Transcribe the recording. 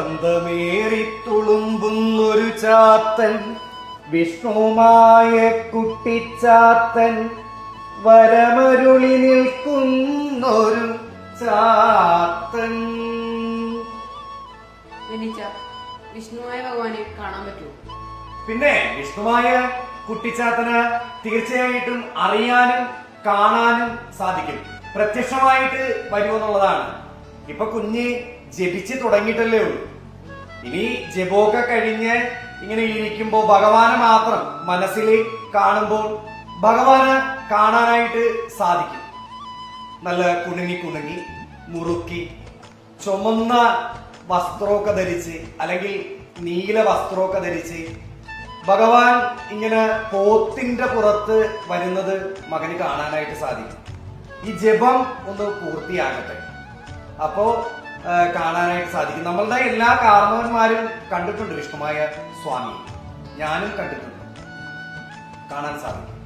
ബന്ധമേറി തുളുമ്പുന്നൊരു ചാത്തൻ വിഷ്ണുമായ കുട്ടിച്ചാത്തൻ വരമരുളി നിൽക്കുന്നൊരു ചാത്തൻ. വിഷ്ണുവായ ഭഗവാനെ കാണാൻ പറ്റുമോ? പിന്നെ വിഷ്ണുവായ കുട്ടിച്ചാത്തന് തീർച്ചയായിട്ടും അറിയാനും കാണാനും സാധിക്കും. പ്രത്യക്ഷമായിട്ട് വരുമെന്നുള്ളതാണ്. ഇപ്പൊ കുഞ്ഞ് ജപിച്ച് തുടങ്ങിയിട്ടല്ലേ ഉള്ളൂ. ഇനി ജപമൊക്കെ കഴിഞ്ഞ് ഇങ്ങനെ ഇരിക്കുമ്പോൾ ഭഗവാനെ മാത്രം മനസ്സിൽ കാണുമ്പോൾ ഭഗവാനെ കാണാനായിട്ട് സാധിക്കും. നല്ല കുണുങ്ങി കുണുങ്ങി മുറുക്കി ചുമന്ന വസ്ത്രമൊക്കെ ധരിച്ച് അല്ലെങ്കിൽ നീല വസ്ത്രമൊക്കെ ധരിച്ച് ഭഗവാൻ ഇങ്ങനെ പോത്തിന്റെ പുറത്ത് വരുന്നത് മകന് കാണാനായിട്ട് സാധിക്കും. ഈ ജപം ഒന്ന് പൂർത്തിയാകട്ടെ. അപ്പോ കാണാനായിട്ട് സാധിക്കും. നമ്മളുടെ എല്ലാ കാർണവന്മാരും കണ്ടിട്ടുണ്ട് വിഷ്ണുമായ സ്വാമി. ഞാനും കണ്ടിട്ടുണ്ട്. കാണാൻ സാധിക്കും.